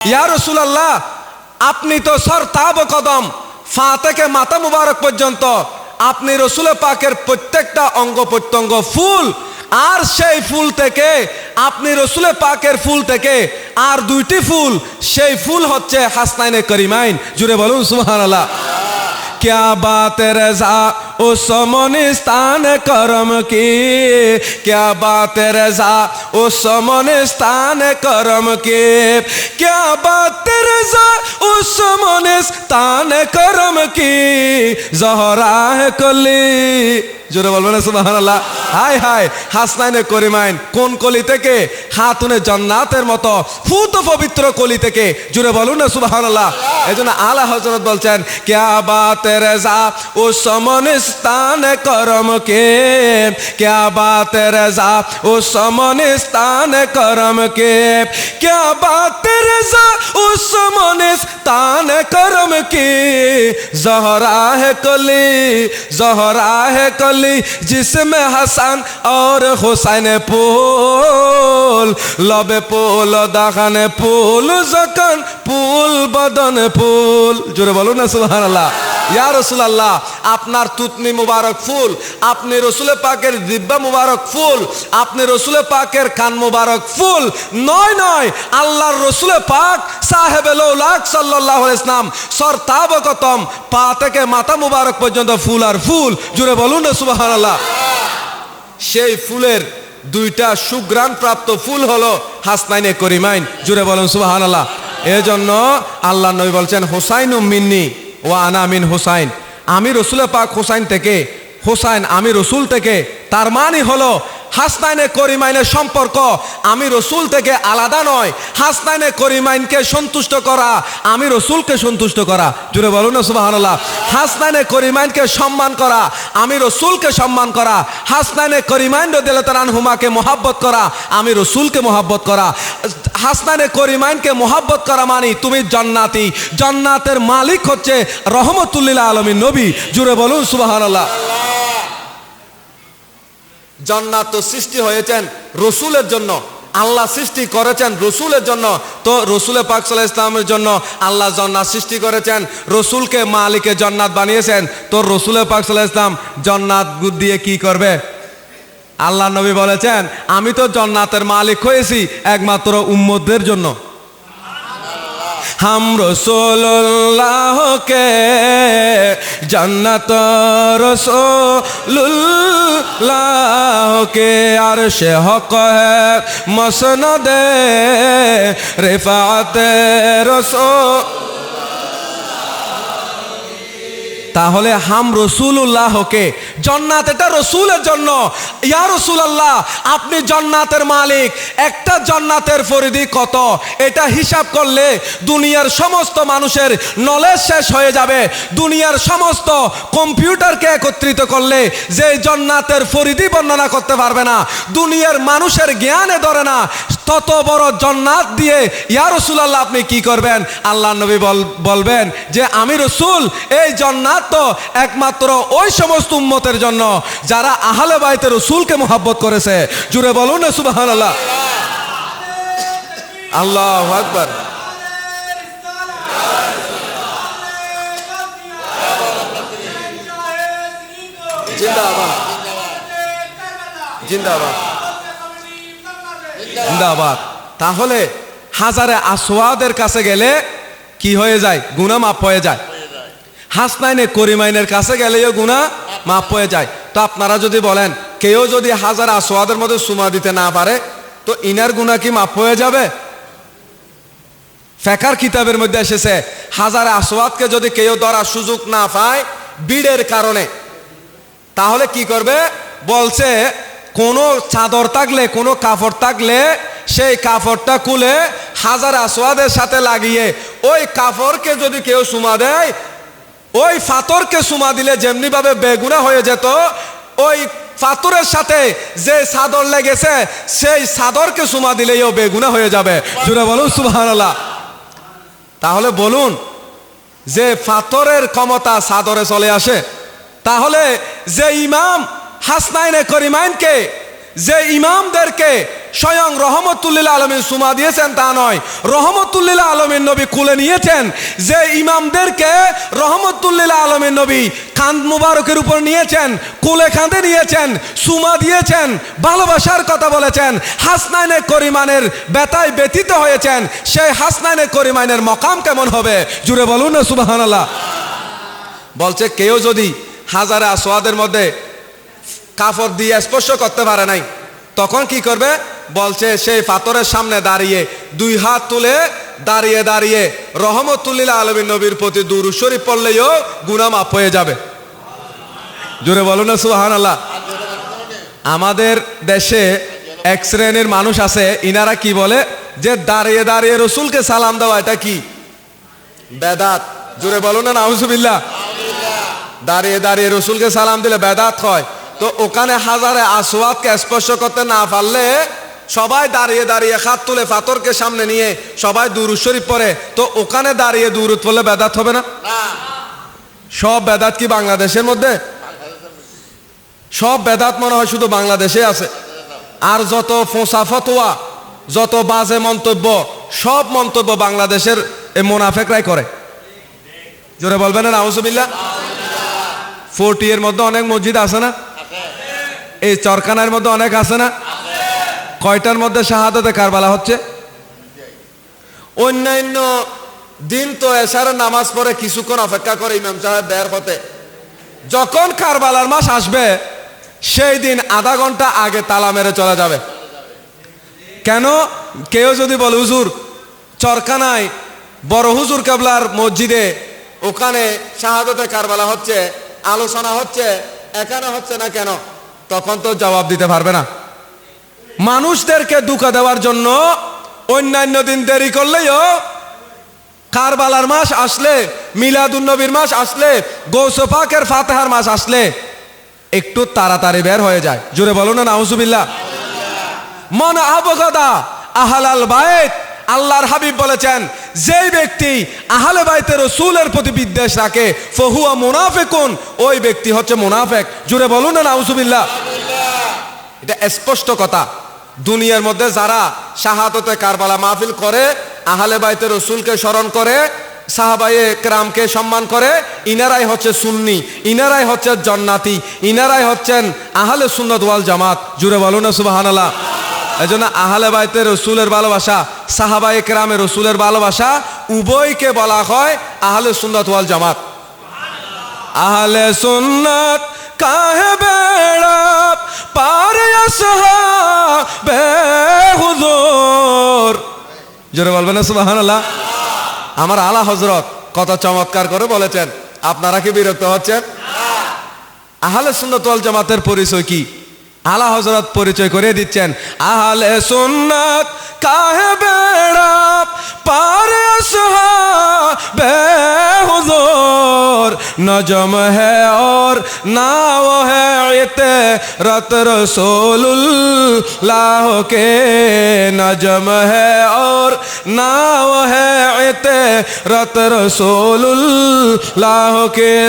ইয়া আপনি তো সর তাব কদম ফা থেকে মাথা মুবারক পর্যন্ত, আপনি রসুল পাকের প্রত্যেকটা অঙ্গ প্রত্যঙ্গ ফুল, আর সেই ফুল থেকে, আপনি রসুল পাকের ফুল থেকে, আর দুইটি ফুল, সেই ফুল হচ্ছে হাসনাইনে করিমাইন। জুড়ে বলুন সুহান আল্লাহ ক্যা বা তেরেজা उस मोनिस्तान करम की क्या बात रजा उस मोनिस्तान करम की क्या बात रजा उस मोनिस्तान करम की जहरा है कली জোরে বলবেন সুবহানাল্লাহ হাই হাই হাসনাইনে করিমাইন কোন কলি থেকে হাতুনে জান্নাতের মতো ফুত পবিত্র কলি থেকে জুড়ে বলুন না সুবহানাল্লাহ এজন্য আলা হযরত বলছেন क्या बात रजा उस समनिस्तान करम के क्या बात रजा उस समनिस्तान करम के क्या बात रजा उस समनिस्तान करम की जहरा है कली जहरा है कली जिसमें हसन और हुसैन पुल लबे पुल দাখানে পুল যখন পুল বদন পুল জোরে বলুন না সুবহানাল্লাহ ইয়া রাসূলুল্লাহ আপনার তুতনি মুবারক ফুল, আপনি রসুলের পাকের দিব্যা মুবারক ফুল, আপনি রসুলের পাকের কান মুবারক ফুল। নয় নয়, আল্লাহর রসুলের পাক সাহেবে সাল্লাল্লাহু ইসলাম সর তাবকতম পা থেকে মাথা মুবারক পর্যন্ত ফুল আর ফুল। জুড়ে বলুন না, সুবহানাল্লাহ। সেই ফুলের দুইটা সুগ্রাণ প্রাপ্ত ফুল হলো হাসনাইনে করিমাইন। জুড়ে বলুন সুবাহান আল্লাহ এজন্য আল্লাহ নবী বলছেন হোসাইন উম মিন্নি ও আনা মিন হোসাইন। আমি রসুলের পাক হোসাইন থেকে হোসাইন আমি রসুল থেকে তার মানে হলো হাসনাইনে করিমাইনের সম্পর্ক আমি রসুল থেকে আলাদা নয়। হাসনাইনে করিমাইনকে সন্তুষ্ট করা, আমি রসুলকে সন্তুষ্ট করা। জুড়ে বলুন সুবাহান্লাহ হাসনাইনে করিমাইনকে সম্মান করা, আমি রসুলকে সম্মান করা। হাসনাইনে করিমাইন রদিল্লান হুমাকে মোহাব্বত করা, আমি রসুলকে মোহাব্বত করা। হাসনাইনে করিমাইনকে মোহাব্বত করা মানি তুমি জন্নাতি। জন্নাতের মালিক হচ্ছে রহমতুল্লিল্লাহ আলমী নবী। জুড়ে বলুন সুবাহান্লাহ জান্নাত সৃষ্টি হয়েছেন রসুলের জন্য। আল্লাহ সৃষ্টি করেছেন রসুলের জন্য। তো রসুলের পাক ইসলামের জন্য আল্লাহ জন্নাত সৃষ্টি করেছেন, রসুলকে মালিকে জন্নাত বানিয়েছেন। তো রসুলের পাক ইসলাম জন্নাত দিয়ে কি করবে? আল্লাহ নবী বলেছেন, আমি তো জন্নাতের মালিক হয়েছি একমাত্র উম্মদের জন্য। হাম রসোল্লাহকে জান্নাত রসোল্লাহকে আর সে হক মসনদে রেফাতে রসো তাহলে হাম রসুল্লাহকে জন্নাত এটা রসুলের জন্য। ইয়া রসুল আল্লাহ আপনি জন্নাতের মালিক, একটা জন্নাতের পরিধি কত? এটা হিসাব করলে দুনিয়ার সমস্ত মানুষের নলেজ শেষ হয়ে যাবে। দুনিয়ার সমস্ত কম্পিউটারকে একত্রিত করলে যে জন্নাতের পরিধি বর্ণনা করতে পারবে না, দুনিয়ার মানুষের জ্ঞানে ধরে না, তত বড় জন্নাত দিয়ে ইয়া রসুলাল্লাহ আপনি কি করবেন? আল্লাহ নবী বলবেন যে, আমি রসুল, এই জন্নাত তো একমাত্র ওই সমস্ত উম্মতের জন্য যারা আহলে বাইতে রসুলকে মোহাব্বত করেছে। জুড়ে বলুন না সুবাহান আল্লাহ আল্লাহ আকবর। জিন্দাবাদ। তাহলে হাজারে আসোয়াদের কাছে গেলে কি হয়ে যায়? গুনা মাপ হয়ে যায়। হাসনাইনে করিমাইনের কাছে গেলেও গুণা মাপ হয়ে যায়। তো আপনারা যদি বলেন, কেউ যদি হাজার আসোয়াদের মধ্যে সুমা দিতে না পারে, তো ইনার গুণা কি মাপ হয়ে যাবে? ফেকার কিতাবের মধ্যে এসেছে, হাজার আসোয়াদকে যদি কেউ ধরার সুযোগ না পায়, বিড়ের কারণে। তাহলে কি করবে? বলছে, কোনো চাদর থাকলে, কোনো কাপড় থাকলে, সেই কাপড়টা খুলে হাজার আসোয়াদের সাথে লাগিয়ে, ওই কাপড়কে যদি কেউ সুমা দেয় ওই ফাতরকে সুমা দিলে যেমনি ভাবে বেগুনা হয়ে যেত, ওই ফাতরের সাথে যে সাদর লেগেছে, সেই সাদরকে সুমা দিলেই ও বেগুনা হয়ে যাবে। জুড়ে বলুন, সুবহানাল্লাহ। তাহলে বলুন, যে ফাতরের ক্ষমতা সাদরে চলে আসে, তাহলে যে ইমাম হাসনাইনে করিমাইনকে যে ইমামদেরকে স্বয়ং রহমতুল্লিল আলমীর সুমা দিয়েছেন তা নয়, রহমতুল্লিল আলমীর নবী কুলে নিয়েছেন। যে ইমামদেরকে রহমতুল্লিল আলমীর নবী কান্দ মুবারকের উপর নিয়েছেন কুলে খাঁদে নিয়েছেন, সুমা দিয়েছেন, ভালোবাসার কথা বলেছেন, হাসনাইনে করিমানের বেতায় ব্যতীত হয়েছেন, সেই হাসনাইনে করিমানের মকাম কেমন হবে? জুড়ে বলুন না সুবাহান আল্লাহ বলছে কেউ যদি হাজারে আসোয়াদের মধ্যে কাপড় দিয়ে স্পর্শ করতে পারে নাই। তখন কি করবে? বলছে, সেই পাথরের সামনে দাঁড়িয়ে, দুই হাত তুলে দাঁড়িয়ে দাঁড়িয়ে রহমতুল্লিল আলমী নবীর প্রতি দূর শরীফ পড়লেও গুনা মাপ হয়ে যাবে। জোরে বলুন না সুহান আল্লাহ আমাদের দেশে এক শ্রেণির মানুষ আছে, ইনারা কি বলে? যে দাঁড়িয়ে দাঁড়িয়ে রসুলকে সালাম দেওয়া, এটা কি? বেদাত। জোরে বলো না, নাউজুবিল্লাহ। দাঁড়িয়ে দাঁড়িয়ে রসুলকে সালাম দিলে বেদাত হয়। তো ওখানে হাজারে আসওয়াদকে স্পর্শ করতে না পারলে সবাই দাঁড়িয়ে দাঁড়িয়ে হাত তুলে পাথরকে সামনে নিয়ে সবাই দুরুদ শরীফ পড়ে। তো ওখানে দাঁড়িয়ে দুরুদ পড়লে বেদাত হবে না? সব বেদাত কি বাংলাদেশের মধ্যে? সব বেদাত মনে হয় শুধু বাংলাদেশে আছে। আর যত ফোঁসা ফতোয়া যত বাজে মন্তব্য সব মন্তব্য বাংলাদেশের এই মোনাফেকরাই করে। জোরে বলবেন না নাউজুবিল্লাহ। ফোরটি এর মধ্যে অনেক মসজিদ আছে না? এই চরকানার মধ্যে অনেক আছে না? কয়টার মধ্যে শাহাদতে কারবালা হচ্ছে? অন্যান্য দিন তো এসারের নামাজ পড়ে কিছুক্ষণ অপেক্ষা করে ইমাম সাহেব বের হতে যখন কারবালার মাস আসবে, সেই দিন আধা ঘণ্টা আগে তালা মেরে চলে যাবে। কেন? কেউ যদি বলে, হুজুর চরকানায় বড় হুজুর কাবলার মসজিদে ওখানে শাহাদতে কারবালা হচ্ছে, আলোচনা হচ্ছে, এখানে হচ্ছে না কেন? তখন তো জবাব দিতে পারবে না। মানুষদেরকে দুঃখা দেওয়ার জন্য অন্যান্য দিন দেরি করলেও কারবালার মাস আসলে, মিলাদুন্নবীর মাস আসলে গৌসফাকের ফাতেহার মাস আসলে, একটু তাড়াতাড়ি বের হয়ে যায়। জুড়ে বলো না, নাউজুবিল্লাহ। মন আবগদা আহালাল বাইত আল্লাহর হাবিব বলেছেন, যেই ব্যক্তি আহলে বাইতে রসুলের প্রতি বিদ্বেষ রাখে, ফহুয়া মুনাফেকুন, ওই ব্যক্তি হচ্ছে মুনাফেক। জুড়ে বলুন না, নাউজুবিল্লাহ। এটা স্পষ্ট কথা। দুনিয়ার মধ্যে যারা শাহাদতে কারবালা মাহফিল করে, আহলে বাইতে রসুলকে স্মরণ করে, সাহাবায়ে ক্রামকে সম্মান করে, ইনারাই হচ্ছে সুন্নি, ইনারাই হচ্ছে জন্নাতি, ইনারাই হচ্ছেন আহলে সুন্নত ওয়াল জামাত। জুড়ে বলুন না, সুবাহানাল্লাহ। এই জন্য আহলে বাইতে রসুলের ভালোবাসা সাহাবায়ে ক্রামে রসুলের ভালোবাসা উভয়কে বলা হয় আহলে সুন্নত ওয়াল জামাত। আহলে সুন্নত কাহে বেড়া পারে হুজুর জোরে বলবেন না, সুবহানাল্লাহ। আমার আলা হজরত কত চমৎকার করে বলেছেন। আপনারা কি বিরক্ত হচ্ছেন? আহলে সুন্নত ওয়াল জামাতের পরিচয় কি? আলা হজরত পরিচয় করে দিচ্ছেন। আহলে সুন্নত কাহে বেড়া পারে বে হুজুর নজম হে আর নাও হে এতে রত রসুল্লাহ কে। নজম হে আর নাও হে এতে রত রসুল্লাহ কে।